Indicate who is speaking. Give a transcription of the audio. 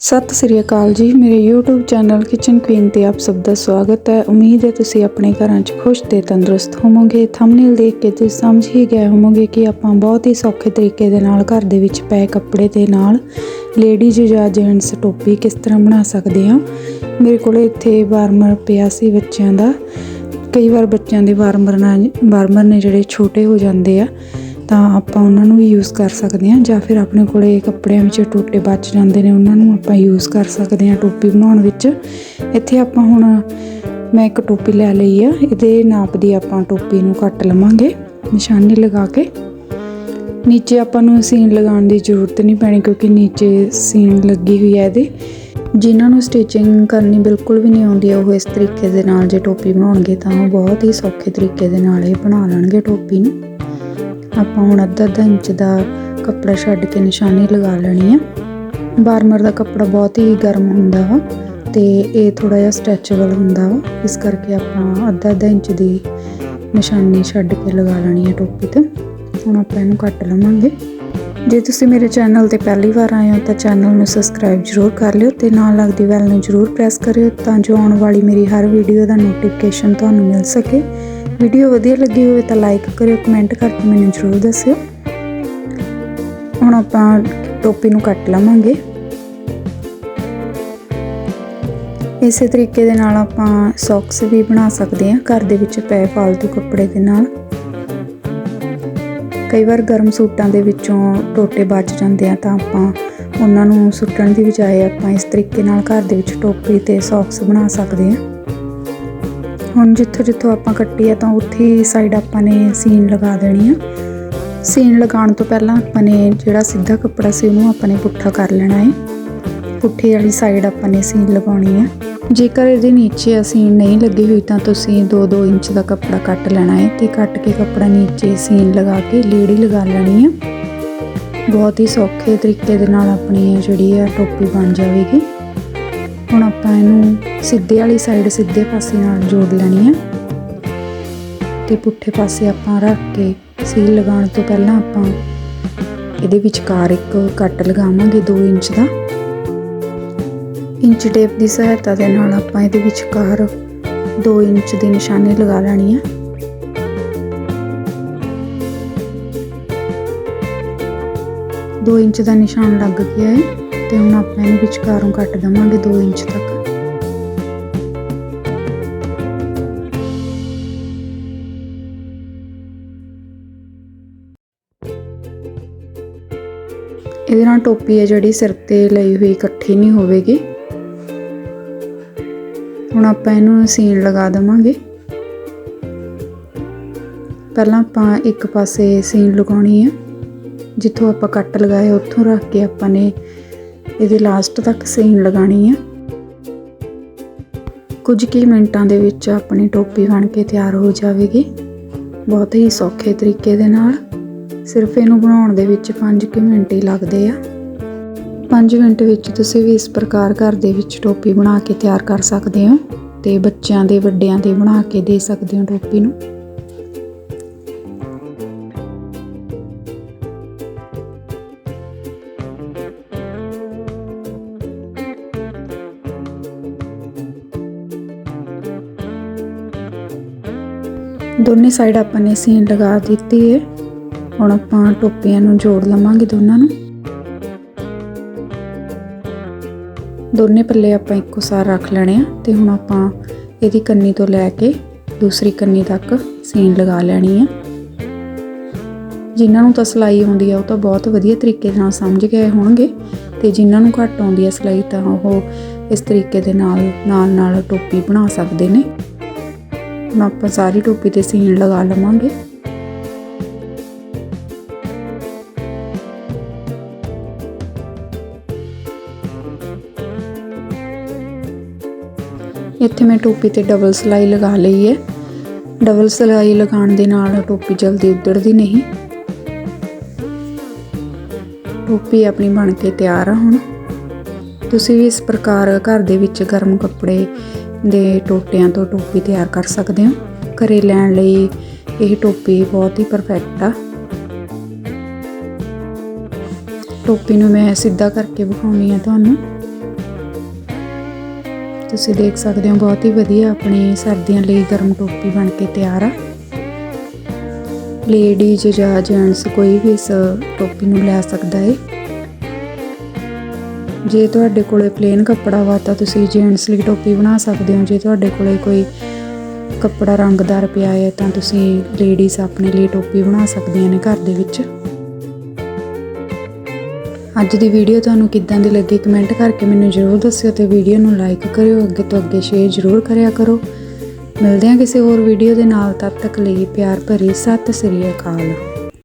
Speaker 1: ਸਤਿ ਸ੍ਰੀ ਅਕਾਲ ਜੀ, ਮੇਰੇ YouTube channel kitchen Queen ਤੇ ਆਪ ਸਭ ਦਾ ਸਵਾਗਤ ਹੈ। ਉਮੀਦ ਹੈ ਤੁਸੀਂ ਆਪਣੇ ਘਰਾਂ 'ਚ ਖੁਸ਼ ਤੇ ਤੰਦਰੁਸਤ ਹੋਵੋਗੇ। ਥੰਬਨੇਲ ਦੇਖ ਕੇ ਤੁਸੀਂ ਸਮਝ ਹੀ ਗਏ ਹੋਵੋਗੇ ਕਿ ਆਪਾਂ ਬਹੁਤ ਹੀ ਸੌਖੇ ਤਰੀਕੇ ਦੇ ਨਾਲ ਘਰ ਦੇ ਵਿੱਚ ਪਏ ਕੱਪੜੇ ਦੇ ਨਾਲ ਲੇਡੀਜ਼ ਜਾਂ ਜੈਂਟਸ ਟੋਪੀ ਕਿਸ ਤਰ੍ਹਾਂ ਬਣਾ ਸਕਦੇ ਹਾਂ। ਮੇਰੇ ਕੋਲੇ ਇੱਥੇ ਵਾਰਮਰ ਪਿਆ ਸੀ ਬੱਚਿਆਂ ਦਾ। ਕਈ ਵਾਰ ਬੱਚਿਆਂ ਦੇ ਵਾਰਮਰ ਨਾਲ ਵਾਰਮਰ ਨੇ ਜਿਹੜੇ ਛੋਟੇ ਹੋ ਜਾਂਦੇ ਆ। ਤਾਂ ਆਪਾਂ ਉਹਨਾਂ ਨੂੰ ਵੀ ਯੂਜ਼ ਕਰ ਸਕਦੇ ਹਾਂ ਜਾਂ ਫਿਰ ਆਪਣੇ ਕੋਲੇ ਕੱਪੜਿਆਂ ਵਿੱਚ ਟੋਟੇ ਬਚ ਜਾਂਦੇ ਨੇ, ਉਹਨਾਂ ਨੂੰ ਆਪਾਂ ਯੂਜ਼ ਕਰ ਸਕਦੇ ਹਾਂ ਟੋਪੀ ਬਣਾਉਣ ਵਿੱਚ। ਇੱਥੇ ਆਪਾਂ ਹੁਣ ਮੈਂ ਇੱਕ ਟੋਪੀ ਲੈ ਲਈ ਆ, ਇਹਦੇ ਨਾਪ ਦੀ ਆਪਾਂ ਟੋਪੀ ਨੂੰ ਕੱਟ ਲਵਾਂਗੇ ਨਿਸ਼ਾਨੀ ਲਗਾ ਕੇ। ਨੀਚੇ ਆਪਾਂ ਨੂੰ ਸੀਨ ਲਗਾਉਣ ਦੀ ਜ਼ਰੂਰਤ ਨਹੀਂ ਪੈਣੀ ਕਿਉਂਕਿ ਨੀਚੇ ਸੀਨ ਲੱਗੀ ਹੋਈ ਹੈ ਇਹਦੇ। ਜਿਨ੍ਹਾਂ ਨੂੰ ਸਟਿਚਿੰਗ ਕਰਨੀ ਬਿਲਕੁਲ ਵੀ ਨਹੀਂ ਆਉਂਦੀ, ਉਹ ਇਸ ਤਰੀਕੇ ਦੇ ਨਾਲ ਜੇ ਟੋਪੀ ਬਣਾਉਣਗੇ ਤਾਂ ਉਹ ਬਹੁਤ ਹੀ ਸੌਖੇ ਤਰੀਕੇ ਦੇ ਨਾਲ ਇਹ ਬਣਾ ਲੈਣਗੇ ਟੋਪੀ ਨੂੰ। ਆਪਾਂ ਹੁਣ ਅੱਧਾ ਅੱਧਾ ਇੰਚ ਦਾ ਕੱਪੜਾ ਛੱਡ ਕੇ ਨਿਸ਼ਾਨੀ ਲਗਾ ਲੈਣੀ ਆ। ਬਾਰਮਰ ਦਾ ਕੱਪੜਾ ਬਹੁਤ ਹੀ ਗਰਮ ਹੁੰਦਾ ਵਾ ਤੇ ਇਹ ਥੋੜਾ ਜਿਹਾ ਸਟ੍ਰੈਚੇਬਲ ਹੁੰਦਾ ਵਾ। ਇਸ ਕਰਕੇ ਆਪਾਂ ਅੱਧਾ ਅੱਧਾ ਇੰਚ ਦੀ ਨਿਸ਼ਾਨੀ ਛੱਡ ਕੇ ਲਗਾ ਲੈਣੀ ਹੈ ਟੋਪੀ ਤੇ। ਹੁਣ ਆਪਾਂ ਇਹਨੂੰ ਕੱਟ ਲਵਾਂਗੇ। ਜੇ ਤੁਸੀਂ ਮੇਰੇ ਚੈਨਲ ਤੇ ਪਹਿਲੀ ਵਾਰ ਆਏ ਹੋ ਤਾਂ ਚੈਨਲ ਨੂੰ ਸਬਸਕ੍ਰਾਈਬ ਜ਼ਰੂਰ ਕਰ ਲਿਓ ਤੇ ਨਾਲ ਲੱਗਦੀ ਬੈਲ ਨੂੰ ਜ਼ਰੂਰ ਪ੍ਰੈਸ ਕਰਿਓ ਤਾਂ ਜੋ ਆਉਣ ਵਾਲੀ ਮੇਰੀ ਹਰ ਵੀਡੀਓ ਦਾ ਨੋਟੀਫਿਕੇਸ਼ਨ ਤੁਹਾਨੂੰ ਮਿਲ ਸਕੇ। ਵੀਡੀਓ ਵਧੀਆ ਲੱਗੀ ਹੋਵੇ ਤਾਂ ਲਾਈਕ ਕਰਿਓ ਕਮੈਂਟ ਕਰਕੇ ਮੈਨੂੰ ਜ਼ਰੂਰ ਦੱਸਿਓ। ਹੁਣ ਆਪਾਂ ਟੋਪੀ ਨੂੰ ਕੱਟ ਲਵਾਂਗੇ। ਇਸੇ ਤਰੀਕੇ ਦੇ ਨਾਲ ਆਪਾਂ ਸੌਕਸ ਵੀ ਬਣਾ ਸਕਦੇ ਹਾਂ, ਘਰ ਦੇ ਵਿੱਚ ਪਏ ਫਾਲਤੂ ਕੱਪੜੇ ਦੇ ਨਾਲ। ਕਈ ਵਾਰ ਗਰਮ ਸੂਟਾਂ ਦੇ ਵਿੱਚੋਂ ਟੋਟੇ ਬਚ ਜਾਂਦੇ ਆ ਤਾਂ ਆਪਾਂ ਉਹਨਾਂ ਨੂੰ ਸੁੱਟਣ ਦੀ ਬਜਾਏ ਆਪਾਂ ਇਸ ਤਰੀਕੇ ਨਾਲ ਘਰ ਦੇ ਵਿੱਚ ਟੋਪੀ ਤੇ ਸੌਕਸ ਬਣਾ ਸਕਦੇ ਹਾਂ। ਹੁਣ ਜਿੱਥੋਂ ਜਿੱਥੋਂ ਆਪਾਂ ਕੱਟੀ ਆ ਤਾਂ ਉੱਥੇ ਸਾਈਡ ਆਪਾਂ ਨੇ ਸੀਨ ਲਗਾ ਦੇਣੀ ਆ। ਸੀਨ ਲਗਾਉਣ ਤੋਂ ਪਹਿਲਾਂ ਆਪਾਂ ਨੇ ਜਿਹੜਾ ਸਿੱਧਾ ਕੱਪੜਾ ਸੀ ਉਹਨੂੰ ਆਪਾਂ ਨੇ ਪੁੱਠਾ ਕਰ ਲੈਣਾ ਹੈ ਪੁੱਠੇ ਵਾਲੀ ਸਾਈਡ ਆਪਾਂ ਨੇ ਸੀਨ ਲਗਾਉਣੀ ਆ। ਜੇਕਰ ਇਹਦੇ ਨੀਚੇ ਸੀਨ ਨਹੀਂ ਲੱਗੀ ਹੋਈ ਤਾਂ ਤੁਸੀਂ 2-2 ਇੰਚ ਦਾ ਕੱਪੜਾ ਕੱਟ ਲੈਣਾ ਹੈ ਤੇ ਕੱਟ ਕੇ ਕੱਪੜਾ ਨੀਚੇ ਸੀਨ ਲਗਾ ਕੇ ਲੇੜੀ ਲਗਾ ਲੈਣੀ ਆ। ਬਹੁਤ ਹੀ ਸੌਖੇ ਤਰੀਕੇ ਦੇ ਨਾਲ ਆਪਣੀ ਜਿਹੜੀ ਆ ਟੋਪੀ ਬਣ ਜਾਵੇਗੀ। ਹੁਣ ਆਪਾਂ ਇਹਨੂੰ ਸਿੱਧੇ ਵਾਲੀ ਸਾਈਡ ਸਿੱਧੇ ਪਾਸੇ ਨਾਲ ਜੋੜ ਲੈਣੀ ਹੈ ਤੇ ਪੁੱਠੇ ਪਾਸੇ ਆਪਾਂ ਰੱਖ ਕੇ ਸੀਲ ਲਗਾਉਣ ਤੋਂ ਪਹਿਲਾਂ ਆਪਾਂ ਇਹਦੇ ਵਿਚਕਾਰ ਇੱਕ ਕੱਟ ਲਗਾਵਾਂਗੇ 2 ਇੰਚ ਦਾ। ਇੰਚ ਟੇਪ ਦੀ ਸਹਾਇਤਾ ਦੇ ਨਾਲ ਆਪਾਂ ਇਹਦੇ ਵਿਚਕਾਰ 2 ਇੰਚ ਦੀ ਨਿਸ਼ਾਨੀ ਲਗਾ ਲੈਣੀ ਹੈ ਦੋ ਇੰਚ ਦਾ ਨਿਸ਼ਾਨ ਲੱਗ ਗਿਆ ਹੈ ਤੇ ਹੁਣ ਆਪਾਂ ਇਹਨੂੰ ਵਿਚਕਾਰੋਂ ਕੱਟ ਦਵਾਂਗੇ 2 ਇੰਚ ਤੱਕ। ਇਹਦੇ ਨਾਲ ਟੋਪੀ ਹੈ ਜਿਹੜੀ ਸਿਰ ਤੇ ਲਈ ਹੋਈ ਇਕੱਠੀ ਨਹੀਂ ਹੋਵੇਗੀ। ਹੁਣ ਆਪਾਂ ਇਹਨੂੰ ਸੀਨ ਲਗਾ ਦਵਾਂਗੇ। ਪਹਿਲਾਂ ਆਪਾਂ ਇੱਕ ਪਾਸੇ ਸੀਨ ਲਗਾਉਣੀ ਹੈ ਜਿੱਥੋਂ ਆਪਾਂ ਕੱਟ ਲਗਾਏ, ਉੱਥੋਂ ਰੱਖ ਕੇ ਆਪਾਂ ਨੇ ਇਹਦੀ ਲਾਸਟ ਤੱਕ ਸੀਨ ਲਗਾਣੀ ਹੈ ਕੁਝ ਕੀ ਮਿੰਟਾਂ ਦੇ ਵਿੱਚ ਆਪਣੀ ਟੋਪੀ ਬਣ ਕੇ ਤਿਆਰ ਹੋ ਜਾਵੇਗੀ। ਬਹੁਤ ਹੀ ਸੌਖੇ ਤਰੀਕੇ ਦੇ ਨਾਲ। ਸਿਰਫ ਇਹਨੂੰ ਬਣਾਉਣ ਦੇ ਵਿੱਚ 5 ਮਿੰਟ ਹੀ ਲੱਗਦੇ ਆ। 5 ਮਿੰਟ ਵਿੱਚ ਤੁਸੀਂ ਵੀ ਇਸ ਪ੍ਰਕਾਰ ਘਰ ਦੇ ਵਿੱਚ ਟੋਪੀ ਬਣਾ ਕੇ ਤਿਆਰ ਕਰ ਸਕਦੇ ਹੋ ਤੇ ਬੱਚਿਆਂ ਦੇ ਵੱਡਿਆਂ ਦੇ ਬਣਾ ਕੇ ਦੇ ਸਕਦੇ ਹੋ ਟੋਪੀ ਨੂੰ। ਦੋਨੇ ਸਾਈਡ ਆਪਾਂ ਨੇ ਸੀਨ ਲਗਾ ਦਿੱਤੀ ਹੈ ਹੁਣ ਆਪਾਂ ਟੋਪੀਆਂ ਨੂੰ ਜੋੜ ਲਵਾਂਗੇ ਦੋਨਾਂ ਨੂੰ। ਦੋਨੇ ਪੱਲੇ ਆਪਾਂ ਇੱਕੋ ਸਾਰ ਰੱਖ ਲੈਣੇ ਆ ਤੇ ਹੁਣ ਆਪਾਂ ਇਹਦੀ ਕੰਨੀ ਤੋਂ ਲੈ ਕੇ ਦੂਸਰੀ ਕੰਨੀ ਤੱਕ ਸੀਨ ਲਗਾ ਲੈਣੀ ਆ। ਜਿਨ੍ਹਾਂ ਨੂੰ ਤਾਂ ਸਿਲਾਈ ਆਉਂਦੀ ਆ, ਉਹ ਤਾਂ ਬਹੁਤ ਵਧੀਆ ਤਰੀਕੇ ਨਾਲ ਸਮਝ ਗਏ ਹੋਣਗੇ ਤੇ ਜਿਨ੍ਹਾਂ ਨੂੰ ਘੱਟ ਆਉਂਦੀ ਆ ਸਿਲਾਈ ਤਾਂ ਉਹ ਇਸ ਤਰੀਕੇ ਦੇ ਨਾਲ ਨਾਲ ਨਾਲ ਟੋਪੀ ਬਣਾ ਸਕਦੇ ਨੇ। ਹੁਣ ਆਪਾਂ ਸਾਰੀ ਟੋਪੀ ਤੇ ਸੀਨ ਲਗਾ ਲਵਾਂਗੇ। ਇੱਥੇ ਮੈਂ ਟੋਪੀ ਤੇ ਡਬਲ ਸਿਲਾਈ ਲਗਾ ਲਈ ਹੈ। ਡਬਲ ਸਿਲਾਈ ਲਗਾਉਣ ਦੇ ਨਾਲ ਟੋਪੀ ਜਲਦੀ ਉਧੜਦੀ ਨਹੀਂ। ਟੋਪੀ ਆਪਣੀ ਬਣ ਕੇ ਤਿਆਰ ਆ ਹੁਣ। ਤੁਸੀਂ ਵੀ ਇਸ ਪ੍ਰਕਾਰ ਘਰ ਦੇ ਵਿੱਚ ਗਰਮ ਕੱਪੜੇ ਦੇ ਟੋਟਿਆਂ ਤੋਂ ਟੋਪੀ ਤਿਆਰ ਕਰ ਸਕਦੇ ਹੋ। ਘਰੇ ਲੈਣ ਲਈ ਇਹ ਟੋਪੀ ਬਹੁਤ ਹੀ ਪਰਫੈਕਟ ਆ। ਟੋਪੀ ਨੂੰ ਮੈਂ ਸਿੱਧਾ ਕਰਕੇ ਵਿਖਾਉਣੀ ਆ ਤੁਹਾਨੂੰ। ਤੁਸੀਂ ਦੇਖ ਸਕਦੇ ਹੋ ਬਹੁਤ ਹੀ ਵਧੀਆ ਆਪਣੀ ਸਰਦੀਆਂ ਲਈ ਗਰਮ ਟੋਪੀ ਬਣ ਕੇ ਤਿਆਰ ਆ। ਲੇਡੀਜ਼ ਜਾਂ ਜੈਂਟਸ ਕੋਈ ਵੀ ਇਸ ਟੋਪੀ ਨੂੰ ਲੈ ਸਕਦਾ ਹੈ ਜੇ ਤੁਹਾਡੇ ਕੋਲੇ ਪਲੇਨ ਕੱਪੜਾ ਵਾ ਤਾਂ ਤੁਸੀਂ ਜੈਂਟਸ ਲਈ ਟੋਪੀ ਬਣਾ ਸਕਦੇ ਹੋ। ਜੇ ਤੁਹਾਡੇ ਕੋਲੇ ਕੋਈ ਕੱਪੜਾ ਰੰਗਦਾਰ ਪਿਆ ਹੈ ਤਾਂ ਤੁਸੀਂ ਲੇਡੀਜ਼ ਆਪਣੇ ਲਈ ਟੋਪੀ ਬਣਾ ਸਕਦੀਆਂ ਨੇ ਘਰ ਦੇ ਵਿੱਚ। ਅੱਜ ਦੀ ਵੀਡੀਓ ਤੁਹਾਨੂੰ ਕਿੱਦਾਂ ਦੀ ਲੱਗੀ ਕਮੈਂਟ ਕਰਕੇ ਮੈਨੂੰ ਜ਼ਰੂਰ ਦੱਸਿਓ ਤੇ ਵੀਡੀਓ ਨੂੰ ਲਾਈਕ ਕਰਿਓ, ਅੱਗੇ ਤੋਂ ਅੱਗੇ ਸ਼ੇਅਰ ਜ਼ਰੂਰ ਕਰਿਆ ਕਰੋ। ਮਿਲਦੇ ਹਾਂ ਕਿਸੇ ਹੋਰ ਵੀਡੀਓ ਦੇ ਨਾਲ, ਤਦ ਤੱਕ ਲਈ ਪਿਆਰ ਭਰੀ ਸਤਿ ਸ੍ਰੀ ਅਕਾਲ।